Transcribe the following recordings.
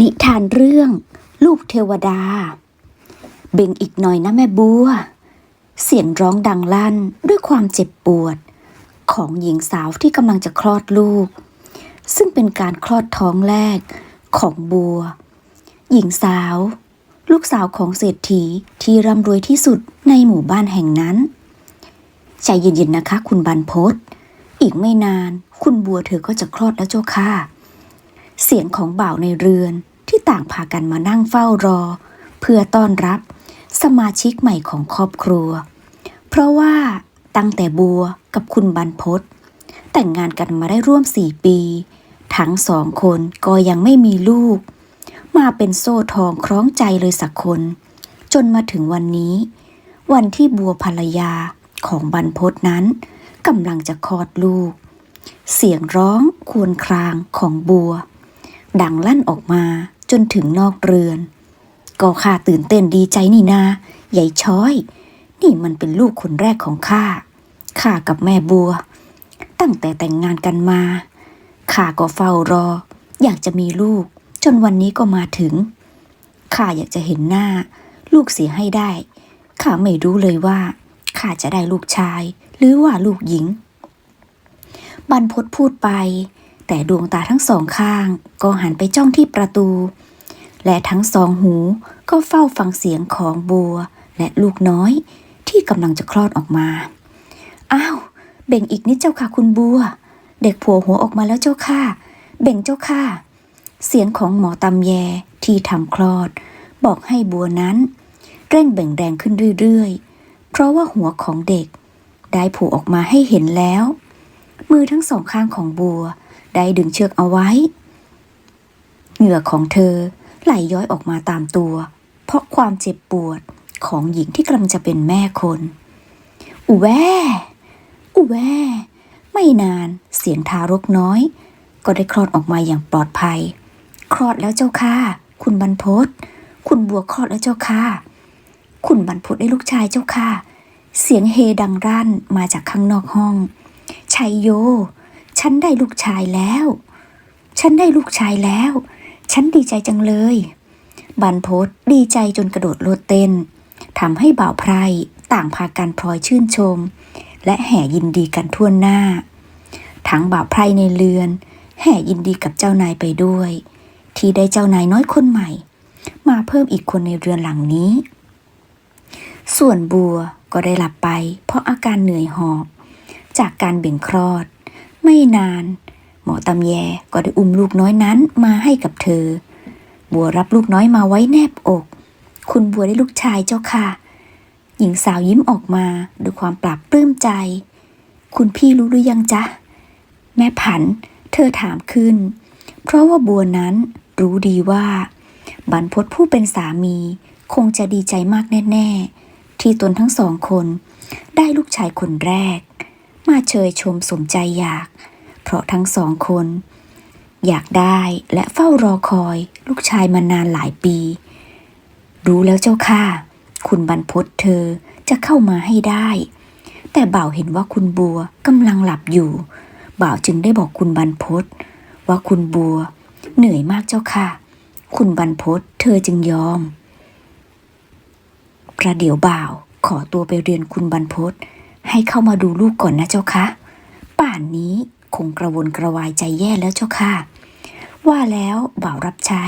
นิทานเรื่อง ลูกเทวดา เบ่งอีกหน่อยนะแม่บัว เสียงร้องดังลั่นด้วยความเจ็บปวด ของหญิงสาวที่กำลังจะคลอดลูก ซึ่งเป็นการคลอดท้องแรกของบัว หญิงสาว ลูกสาวของเศรษฐีที่ร่ำรวยที่สุดในหมู่บ้านแห่งนั้นใจเย็นๆนะคะ คุณบรรพศอีกไม่นาน คุณบัวเธอก็จะคลอดแล้วเจ้าค่ะ เสียงของบ่าวในเรือนที่ต่างพากันมานั่งเฝ้ารอ เพื่อต้อนรับสมาชิกใหม่ของครอบครัว เพราะว่าตั้งแต่บัวกับคุณบรรพศแต่งงานกันมาได้ร่วมสี่ปี ทั้งสองคนก็ยังไม่มีลูก มาเป็นโซ่ทองคล้องใจเลยสักคน จนมาถึงวันนี้ วันที่บัวภรรยาของบรรพศนั้นกำลังจะคลอดลูก เสียงร้องควญครางของบัว ดังลั่นออกมาจนถึงนอกเรือน ก็ข้าตื่นเต้นดีใจนี่นาใหญ่ช้อย นี่มันเป็นลูกคนแรกของข้าข้ากับแม่บัว ตั้งแต่แต่งงานกันมาข้าก็เฝ้ารอ อยากจะมีลูก จนวันนี้ก็มาถึงข้าอยากจะเห็นหน้า ลูกเสียให้ได้ข้าไม่รู้เลยว่าข้าจะได้ลูกชาย หรือว่าลูกหญิงบรรพศพูดไป แต่ดวงตาทั้งสองข้างก็หันไปจ้องที่ประตู และทั้งสองหูก็เฝ้าฟังเสียงของบัวและลูกน้อยที่กำลังจะคลอดออกมา อ้าวเบ่งอีกนิดเจ้าค่ะคุณบัว เด็กผัวหัวออกมาแล้วเจ้าค่ะ เบ่งเจ้าค่ะ เสียงของหมอตำแยที่ทำคลอด บอกให้บัวนั้น เร่งเบ่งแรงขึ้นเรื่อยๆ เพราะว่าหัวของเด็ก ได้ผูออกมาให้เห็นแล้ว มือทั้งสองข้างของบัว ได้ดึงเชือกเอาไว้ เหงื่อของเธอไหลย้อยออกมาตามตัว เพราะความเจ็บปวดของหญิงที่กำลังจะเป็นแม่คนอุแวอุแวไม่นานเสียงทารกน้อย ก็ได้คลอดออกมาอย่างปลอดภัย คลอดแล้วเจ้าค่ะ คุณบรรพศคุณบัวคลอดแล้วเจ้าค่ะ คุณบรรพศได้ลูกชายเจ้าค่ะ เสียงเฮดังรั่นมาจากข้างนอกห้องชัยโย ฉันได้ลูกชายแล้ว ฉันได้ลูกชายแล้ว ฉันดีใจจังเลยบรรพศดีใจจนกระโดดโลดเต้นทำให้บ่าวไพรต่างพากันพลอยชื่นชม และแห่ยินดีกันทั่วหน้า ทั้งบ่าวไพรในเรือน แห่ยินดีกับเจ้านายไปด้วย ที่ได้เจ้านายน้อยคนใหม่ มาเพิ่มอีกคนในเรือนหลังนี้ ส่วนบัวก็ได้หลับไป เพราะอาการเหนื่อยหอบ จากการเบ่งคลอด ไม่นาน หมอตำแยก็ได้อุ้มลูกน้อยนั้นมาให้กับเธอ บัวรับลูกน้อยมาไว้แนบอก คุณบัวได้ลูกชายเจ้าค่ะ หญิงสาวยิ้มออกมาด้วยความปราบปลื้มใจ คุณพี่รู้หรือยังจ๊ะ แม่ผัน เธอถามขึ้น เพราะว่าบัวนั้นรู้ดีว่า บรรพศผู้เป็นสามีคงจะดีใจมากแน่ ๆ ที่ตนทั้งสองคน ได้ลูกชายคนแรก มาเชยชมสมใจอยาก เพราะทั้งสองคน อยากได้และเฝ้ารอคอยลูกชายมานานหลายปี รู้แล้วเจ้าค่ะ คุณบรรพศเธอจะเข้ามาให้ได้ แต่บ่าวเห็นว่าคุณบัวกำลังหลับอยู่ บ่าวจึงได้บอกคุณบรรพศว่าคุณบัว เหนื่อยมากเจ้าค่ะ คุณบรรพศเธอจึงยอมประเดี๋ยวบ่าวขอตัวไปเรียนคุณบรรพศ ให้เข้ามาดูลูกก่อนนะเจ้าค่ะป่านนี้คงกระวนกระวายใจแย่แล้วเจ้าค่ะ ว่าแล้วบ่าวรับใช้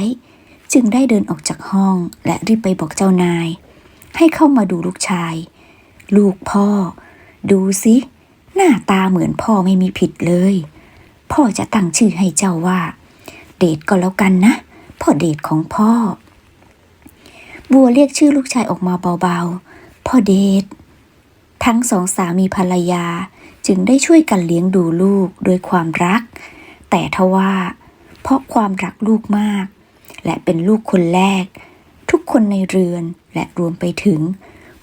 จึงได้เดินออกจากห้องและรีบไปบอกเจ้านาย ให้เข้ามาดูลูกชาย ลูกพ่อ ดูสิหน้าตาเหมือนพ่อไม่มีผิดเลย พ่อจะตั้งชื่อให้เจ้าว่า เดชก็แล้วกันนะ พ่อเดชของพ่อ บัวเรียกชื่อลูกชายออกมาเบาๆ พ่อเดช ทั้งสองสามีภรรยาจึงได้ช่วยกันเลี้ยงดูลูกด้วยความรัก แต่ทว่า เพราะความรักลูกมาก และเป็นลูกคนแรก ทุกคนในเรือนและรวมไปถึง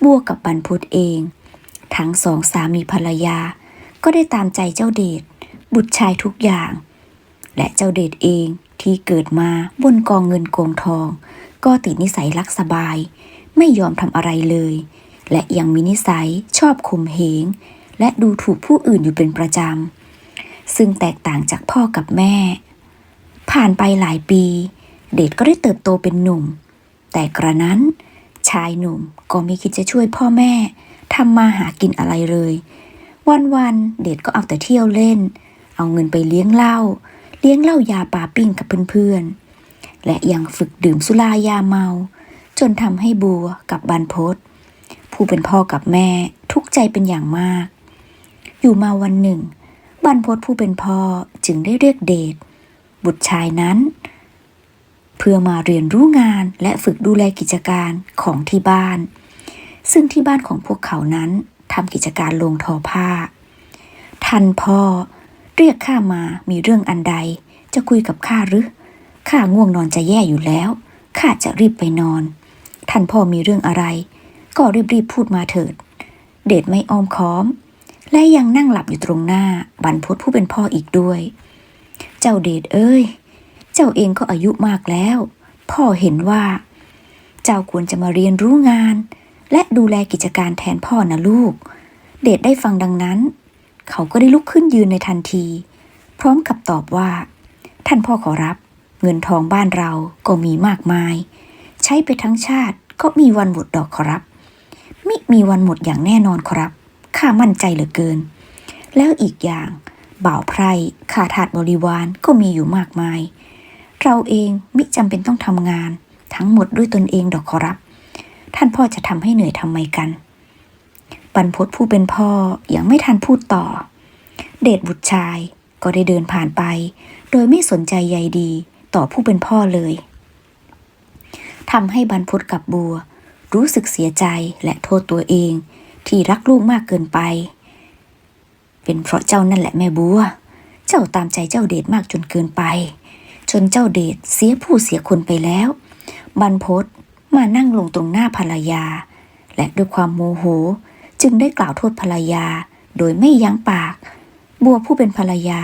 บัวกับบรรพตเอง ทั้งสองสามีภรรยา ก็ได้ตามใจเจ้าเดชบุตรชายทุกอย่าง และเจ้าเดชเองที่เกิดมาบนกองเงินกองทอง ก็ติดนิสัยรักสบาย ไม่ยอมทำอะไรเลย และยังมีนิสัยชอบข่มเหง และดูถูกผู้อื่นอยู่เป็นประจำ ซึ่งแตกต่างจากพ่อกับแม่ ผ่านไปหลายปี เดชก็ได้เติบโตเป็นหนุ่ม แต่กระนั้น ชายหนุ่มก็ไม่คิดจะช่วยพ่อแม่ทำมาหากินอะไรเลย วันๆเดชก็เอาแต่เที่ยวเล่น เอาเงินไปเลี้ยงเหล้าเลี้ยงเหล้ายาปาปิ้งกับเพื่อนๆและยังฝึกดื่มสุรายาเมา จนทำให้บัวกับบรรพศ ผู้เป็นพ่อกับแม่ทุกใจเป็นอย่างมาก อยู่มาวันหนึ่ง บรรพศผู้เป็นพ่อจึงได้เรียกเดชบุตรชายนั้น เพื่อมาเรียนรู้งานและฝึกดูแลกิจการของที่บ้าน ซึ่งที่บ้านของพวกเขานั้นทำกิจการลงทอผ้าท่านพ่อเรียกข้ามามีเรื่องอันใด จะคุยกับข้าหรือข้าง่วงนอนจะแย่อยู่แล้วข้าจะรีบไปนอน ท่านพ่อมีเรื่องอะไร ก็รีบๆพูดมาเถิด เดชไม่อ้อมค้อม และยังนั่งหลับอยู่ตรงหน้าบรรพตผู้เป็นพ่ออีกด้วย เจ้าเดชเอ้ย เจ้าเองก็อายุมากแล้ว พ่อเห็นว่า เจ้าควรจะมาเรียนรู้งาน และดูแลกิจการแทนพ่อนะลูก เดชได้ฟังดังนั้น เขาก็ได้ลุกขึ้นยืนในทันที พร้อมกับตอบว่า ท่านพ่อขอรับเงินทองบ้านเราก็มีมากมาย ใช้ไปทั้งชาติก็มีวันหมดดอกขอรับ มิมีวันหมดอย่างแน่นอนขอรับ ข้ามั่นใจเหลือเกิน แล้วอีกอย่าง บ่าวไพร่ขาทาสบริวารก็มีอยู่มากมาย เราเองมิจำเป็นต้องทำงาน ทั้งหมดด้วยตนเองดอกขอรับ ท่านพ่อจะทำให้เหนื่อยทำไมกันบรรพตผู้เป็นพ่อยังไม่ทันพูดต่อ เดชบุตรชายก็ได้เดินผ่านไป โดยไม่สนใจใยดีต่อผู้เป็นพ่อเลยทำให้บรรพตกับบัว รู้สึกเสียใจและโทษตัวเอง ที่รักลูกมากเกินไป เป็นเพราะเจ้านั่นแหละแม่บัว เจ้าตามใจเจ้าเดชมากจนเกินไป จนเจ้าเดชเสียผู้เสียคนไปแล้ว บรรพตมานั่งลงตรงหน้าภรรยา และด้วยความโมโหจึงได้กล่าวโทษภรรยา โดยไม่ยั้งปาก บัวผู้เป็นภรรยา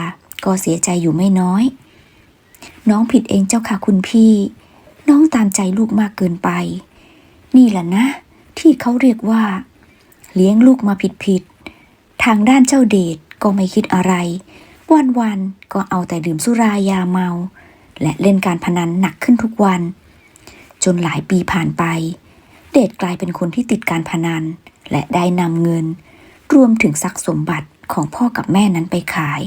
ก็เสียใจอยู่ไม่น้อย น้องผิดเองเจ้าค่ะคุณพี่ น้องตามใจลูกมากเกินไป นี่แหละนะ ที่เขาเรียกว่า เลี้ยงลูกมาผิดผิด ทางด้านเจ้าเดชก็ไม่คิดอะไร วันวันก็เอาแต่ดื่มสุรายาเมา และเล่นการพนันหนักขึ้นทุกวัน จนหลายปีผ่านไป เดชกลายเป็นคนที่ติดการพนัน และได้นำเงิน รวมถึงทรัพย์สมบัติของพ่อกับแม่นั้นไปขาย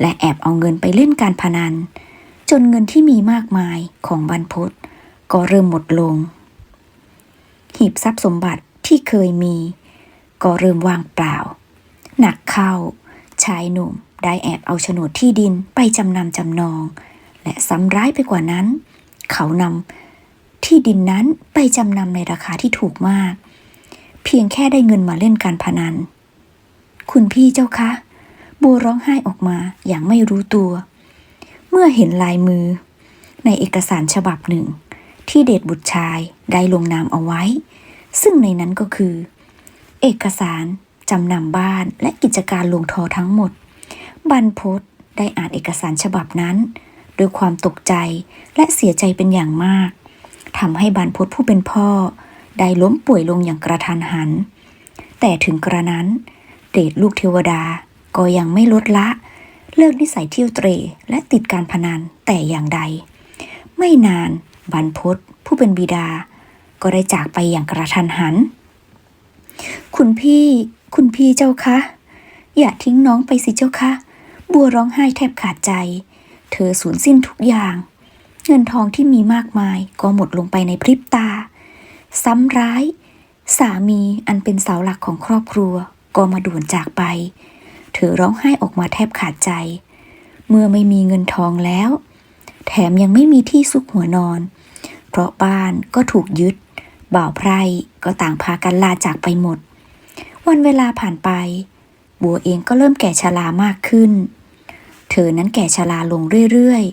และแอบเอาเงินไปเล่นการพนัน จนเงินที่มีมากมายของบรรพตก็เริ่มหมดลง หีบทรัพย์สมบัติที่เคยมี ก็เริ่มว่างเปล่า หนักเข้า ชายหนุ่มได้แอบเอาโฉนดที่ดินไปจำนำจำนอง และซ้ำร้ายไปกว่านั้น เขานำที่ดินนั้นไปจำนำในราคาที่ถูกมาก เพียงแค่ได้เงินมาเล่นการพนัน คุณพี่เจ้าคะบัวร้องไห้ออกมาอย่างไม่รู้ตัว เมื่อเห็นลายมือ ในเอกสารฉบับหนึ่ง ที่เดชบุตรชายได้ลงนามเอาไว้ ซึ่งในนั้นก็คือ เอกสารจำนำบ้านและกิจการลงทอทั้งหมด บรรพตได้อ่านเอกสารฉบับนั้นด้วยความตกใจและเสียใจเป็นอย่างมากทำให้บรรพตผู้เป็นพ่อ ได้ล้มป่วยลงอย่างกระทันหัน แต่ถึงกระนั้น เดชลูกเทวดาก็ยังไม่ลดละ เลิกนิสัยเที่ยวเตรและติดการพนันแต่อย่างใด ไม่นาน บรรพตผู้เป็นบิดา ก็ได้จากไปอย่างกระทันหัน คุณพี่ คุณพี่เจ้าคะ อย่าทิ้งน้องไปสิเจ้าคะ บัวร้องไห้แทบขาดใจ เธอสูญสิ้นทุกอย่าง เงินทองที่มีมากมายก็หมดลงไปในพริบตา ซ้ำร้าย สามีอันเป็นเสาหลักของครอบครัวก็มาด่วนจากไป เธอร้องไห้ออกมาแทบขาดใจ เมื่อไม่มีเงินทองแล้ว แถมยังไม่มีที่ซุกหัวนอน เพราะบ้านก็ถูกยึด บ่าวไพร่ก็ต่างพากันลาจากไปหมด วันเวลาผ่านไป บัวเองก็เริ่มแก่ชรามากขึ้น เธอนั้นแก่ชราลงเรื่อย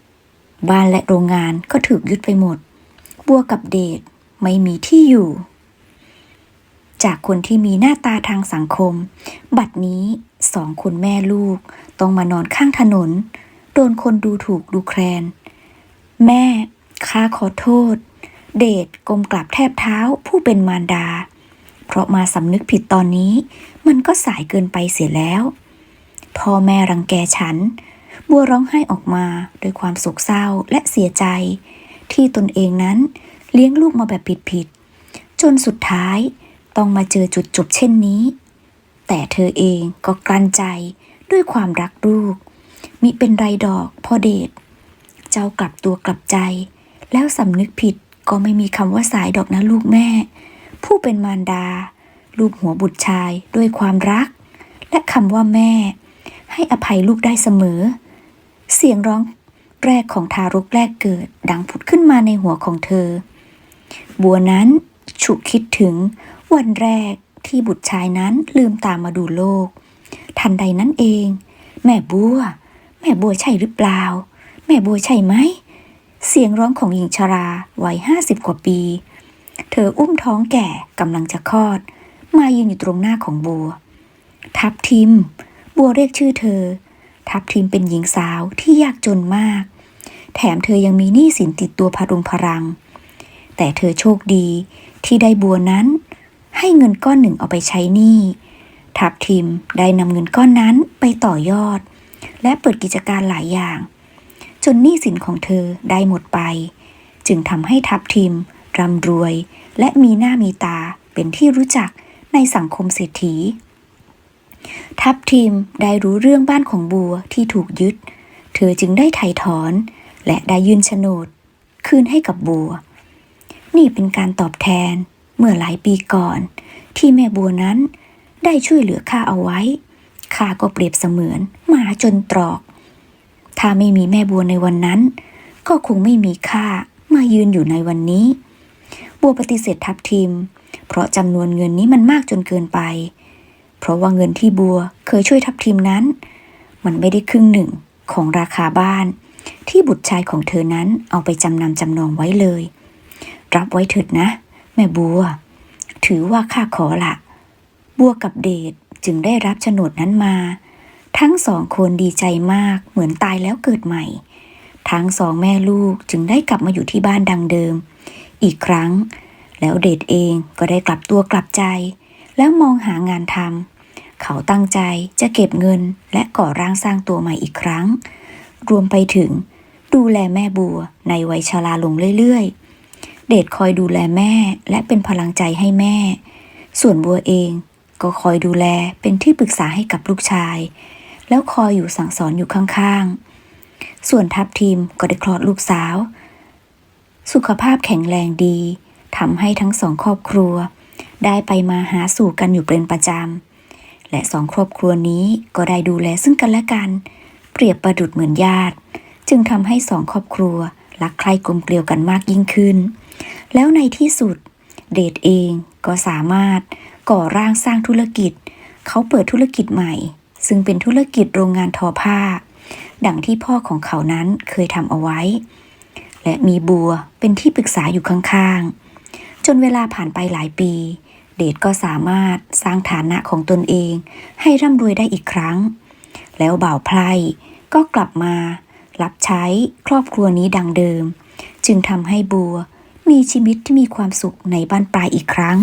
ๆ บ้านและโรงงานก็ถูกยึดไปหมด บัวกับเดชไม่มีที่อยู่ จากคนที่มีหน้าตาทางสังคม บัดนี้สองคนแม่ลูกต้องมานอนข้างถนน โดนคนดูถูกดูแคลน แม่ ข้าขอโทษ เดชก้มกราบแทบเท้าผู้เป็นมารดา เพราะมาสำนึกผิดตอนนี้ มันก็สายเกินไปเสียแล้ว พ่อแม่รังแกฉัน บัวร้องไห้ออกมาด้วยความโศกเศร้าและเสียใจ ที่ตนเองนั้นเลี้ยงลูกมาแบบผิดๆจนสุดท้ายต้องมาเจอจุดจบเช่นนี้ แต่เธอเองก็กลั้นใจด้วยความรักลูกมิเป็นไรดอกพ่อเดช เจ้ากลับตัวกลับใจ แล้วสำนึกผิดก็ไม่มีคำว่าสายดอกนะลูกแม่ ผู้เป็นมารดา ลูกหัวบุตรชายด้วยความรัก และคำว่าแม่ ให้อภัยลูกได้เสมอ เสียงร้องแรกของทารกแรกเกิด ดังผุดขึ้นมาในหัวของเธอ บัวนั้นฉุกคิดถึงวันแรกที่บุตรชายนั้นลืมตามาดูโลก ทันใดนั้นเอง แม่บัว แม่บัวใช่หรือเปล่า แม่บัวใช่ไหม เสียงร้องของหญิงชราวัยห้าสิบกว่าปี เธออุ้มท้องแก่กำลังจะคลอด มายืนอยู่ตรงหน้าของบัว ทับทิม บัวเรียกชื่อเธอ ทับทิมเป็นหญิงสาวที่ยากจนมาก แถมเธอยังมีหนี้สินติดตัวพรุงพรัง แต่เธอโชคดีที่ได้บัวนั้น ให้เงินก้อนหนึ่งเอาไปใช้หนี้ ทับทิมได้นำเงินก้อนนั้นไปต่อยอด และเปิดกิจการหลายอย่าง จนหนี้สินของเธอได้หมดไป จึงทำให้ทับทิมร่ำรวย และมีหน้ามีตาเป็นที่รู้จักในสังคมเศรษฐี ทับทิมได้รู้เรื่องบ้านของบัวที่ถูกยึด เธอจึงได้ไถ่ถอน และได้ยื่นโฉนด คืนให้กับบัว นี่เป็นการตอบแทนเมื่อหลายปีก่อน ที่แม่บัวนั้นได้ช่วยเหลือข้าเอาไว้ข้าก็เปรียบเสมือนหมาจนตรอก ถ้าไม่มีแม่บัวในวันนั้น ก็คงไม่มีข้ามายืนอยู่ในวันนี้ บัวปฏิเสธทับทิม เพราะจำนวนเงินนี้มันมากจนเกินไป เพราะว่าเงินที่บัวเคยช่วยทับทิมนั้น มันไม่ได้ครึ่งหนึ่งของราคาบ้าน ที่บุตรชายของเธอนั้นเอาไปจำนำจำนองไว้เลย รับไว้เถิดนะ แม่บัว ถือว่าข้าขอละ บัวกับเดชจึงได้รับโฉนดนั้นมา ทั้งสองคนดีใจมากเหมือนตายแล้วเกิดใหม่ ทั้งสองแม่ลูกจึงได้กลับมาอยู่ที่บ้านดังเดิม อีกครั้ง แล้วเดชเองก็ได้กลับตัวกลับใจ แล้วมองหางานทำเขาตั้งใจจะเก็บเงินและก่อร่างสร้างตัวใหม่อีกครั้ง รวมไปถึง ดูแลแม่บัวในวัยชราลงเรื่อยๆ เดชคอยดูแลแม่และเป็นพลังใจให้แม่ ส่วนบัวเองก็คอยดูแลเป็นที่ปรึกษาให้กับลูกชาย แล้วคอยอยู่สั่งสอนอยู่ข้างๆ ส่วนทัพทีมก็ได้คลอดลูกสาว สุขภาพแข็งแรงดีทำให้ทั้งสองครอบครัว ได้ไปมาหาสู่กันอยู่เป็นประจำ และสองครอบครัวนี้ก็ได้ดูแลซึ่งกันและกัน เปรียบประดุดเหมือนญาติ จึงทำให้สองครอบครัวรักใคร่กลมเกลียวกันมากยิ่งขึ้น แล้วในที่สุดเดทเองก็สามารถก่อร่างสร้างธุรกิจ เขาเปิดธุรกิจใหม่ ซึ่งเป็นธุรกิจโรงงานทอผ้า ดังที่พ่อของเขานั้นเคยทำเอาไว้ และมีบัวเป็นที่ปรึกษาอยู่ข้างๆ จนเวลาผ่านไปหลายปี เดชก็สามารถสร้างฐานะของตนเอง ให้ร่ำรวยได้อีกครั้ง แล้วบ่าวไพร่ก็กลับมา รับใช้ครอบครัวนี้ดังเดิม จึงทำให้บัวมีชีวิตที่มีความสุขในบ้านปลายอีกครั้ง